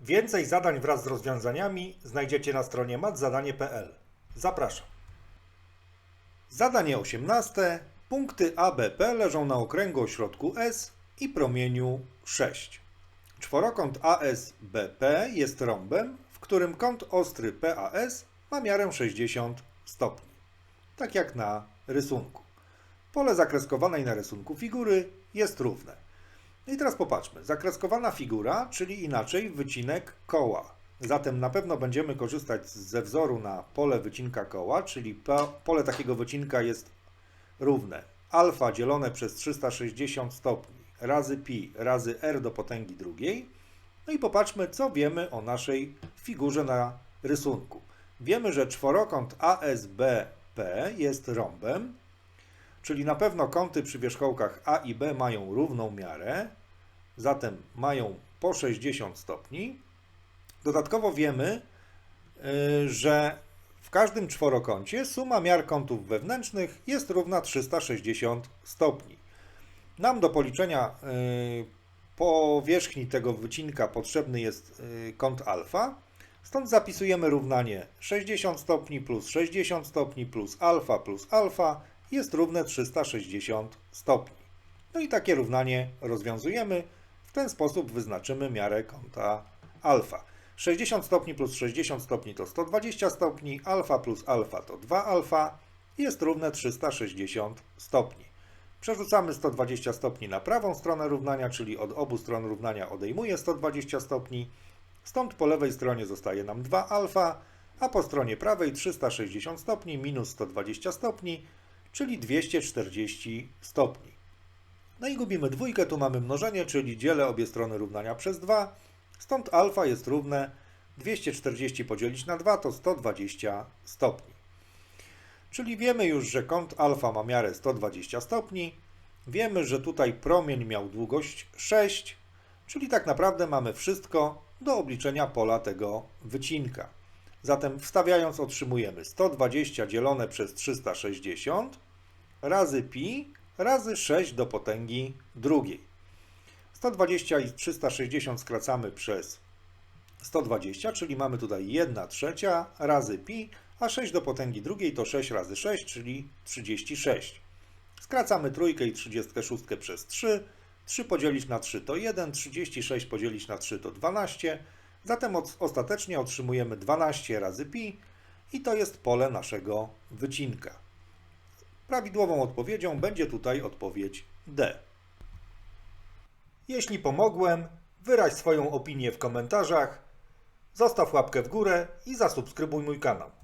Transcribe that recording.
Więcej zadań wraz z rozwiązaniami znajdziecie na stronie matzadanie.pl. Zapraszam. Zadanie 18. Punkty ABP leżą na okręgu o środku S i promieniu 6. Czworokąt ASBP jest rąbem, w którym kąt ostry PAS ma miarę 60 stopni. Tak jak na rysunku. Pole zakreskowanej na rysunku figury jest równe. No I teraz popatrzmy. Zakreskowana figura, czyli inaczej wycinek koła. Zatem na pewno będziemy korzystać ze wzoru na pole wycinka koła, czyli po- pole takiego wycinka jest równe alfa dzielone przez 360 stopni razy pi razy r do potęgi drugiej. No i popatrzmy, co wiemy o naszej figurze na rysunku. Wiemy, że czworokąt ASBP jest rąbem, czyli na pewno kąty przy wierzchołkach A i B mają równą miarę, zatem mają po 60 stopni. Dodatkowo wiemy, y, że w każdym czworokącie suma miar kątów wewnętrznych jest równa 360 stopni. Nam do policzenia y, powierzchni tego wycinka potrzebny jest y, kąt alfa, stąd zapisujemy równanie 60 stopni plus 60 stopni plus alfa plus alfa jest równe 360 stopni. No i takie równanie rozwiązujemy. W ten sposób wyznaczymy miarę kąta alfa. 60 stopni plus 60 stopni to 120 stopni, alfa plus alfa to 2 alfa jest równe 360 stopni. Przerzucamy 120 stopni na prawą stronę równania, czyli od obu stron równania odejmuję 120 stopni. Stąd po lewej stronie zostaje nam 2 alfa, a po stronie prawej 360 stopni minus 120 stopni, czyli 240 stopni. No i gubimy dwójkę, tu mamy mnożenie, czyli dzielę obie strony równania przez 2. Stąd alfa jest równe 240 podzielić na 2 to 120 stopni. Czyli wiemy już, że kąt alfa ma miarę 120 stopni. Wiemy, że tutaj promień miał długość 6, czyli tak naprawdę mamy wszystko do obliczenia pola tego wycinka. Zatem wstawiając otrzymujemy 120 dzielone przez 360 razy pi razy 6 do potęgi drugiej. 120 i 360 skracamy przez 120, czyli mamy tutaj 1 trzecia razy pi, a 6 do potęgi drugiej to 6 razy 6, czyli 36. Skracamy trójkę i 36 przez 3. 3 podzielić na 3 to 1, 36 podzielić na 3 to 12. Zatem ostatecznie otrzymujemy 12 razy pi i to jest pole naszego wycinka. Prawidłową odpowiedzią będzie tutaj odpowiedź D. Jeśli pomogłem, wyraź swoją opinię w komentarzach, zostaw łapkę w górę i zasubskrybuj mój kanał.